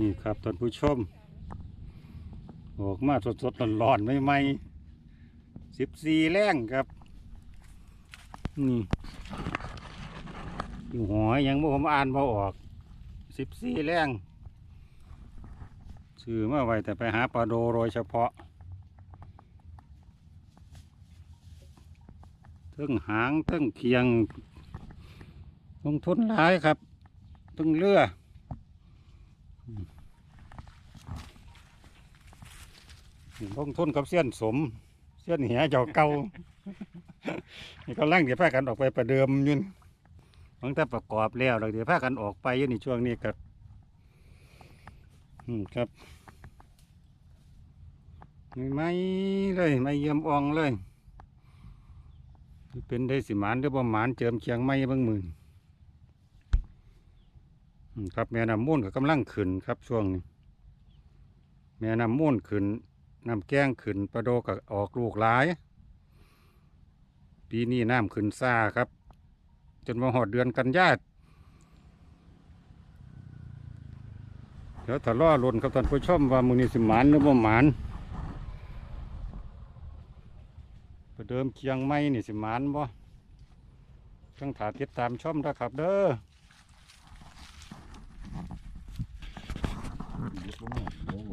นี่ครับท่านผู้ชม ออกมาสดๆร้อนๆใหม่ๆสิบสี่แรงครับนี่อยู่หอยยังบ่ผมอ่านบ่ออกสิบสี่แรงซื้อมาไว้แต่ไปหาปลาโดโดยเฉพาะเทั้งหางเทั้งเคียงลงทุนหลายครับเทั้งเรือ ลงทุนกับเสี้ยนสม เสี้ยนเหียเจ้าเก่านี่กำลังเดี๋ยวพากันออกไปประเดิมยุนตั้งแต่ประกอบแล้วเราเดี๋ยวพากันออกไปยู่ในช่วงนี้ครับอืมครับไม่เลยไม่เยี่ยมอองเลย เป็นได้สิหมานหรือบ่หมานเจิมเชียงไม่บางหมื่นครับแม่น้ำมูลก็กำลังขึ้นครับช่วงนี้ แม่น้ำมูลขึ้น น้ำแก้งขึ้นปลาโดก็ออกลูกหลาย ปีนี้น้ำขึ้นซ่าครับ จนมาหอดเดือนกันยาเดี๋ยวถ้าล่อล่นครับท่านผู้ชมว่ามือนี้สิหมานหรือบ่หมานประเดิมเคียงไม้นี่สิหมานบ่ต้องถาติดตามชมนะครับเด้อเดี๋